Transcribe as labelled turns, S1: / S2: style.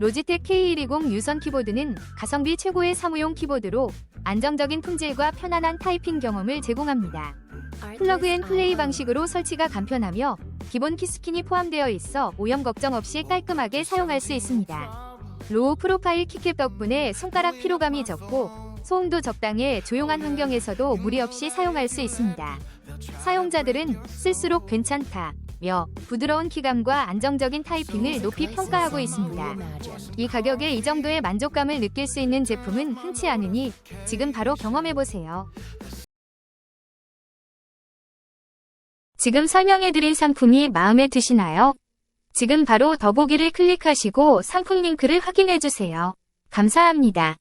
S1: 로지텍 K120 유선 키보드는 가성비 최고의 사무용 키보드로 안정적인 품질과 편안한 타이핑 경험을 제공합니다. 플러그 앤 플레이 방식으로 설치가 간편하며 기본 키스킨이 포함되어 있어 오염 걱정 없이 깔끔하게 사용할 수 있습니다. 로우 프로파일 키캡 덕분에 손가락 피로감이 적고 소음도 적당해 조용한 환경에서도 무리 없이 사용할 수 있습니다. 사용자들은 쓸수록 괜찮다 며 부드러운 키감과 안정적인 타이핑을 높이 평가하고 있습니다. 이 가격에 이 정도의 만족감을 느낄 수 있는 제품은 흔치 않으니 지금 바로 경험해보세요. 지금 설명해드린 상품이 마음에 드시나요? 지금 바로 더보기를 클릭하시고 상품 링크를 확인해주세요. 감사합니다.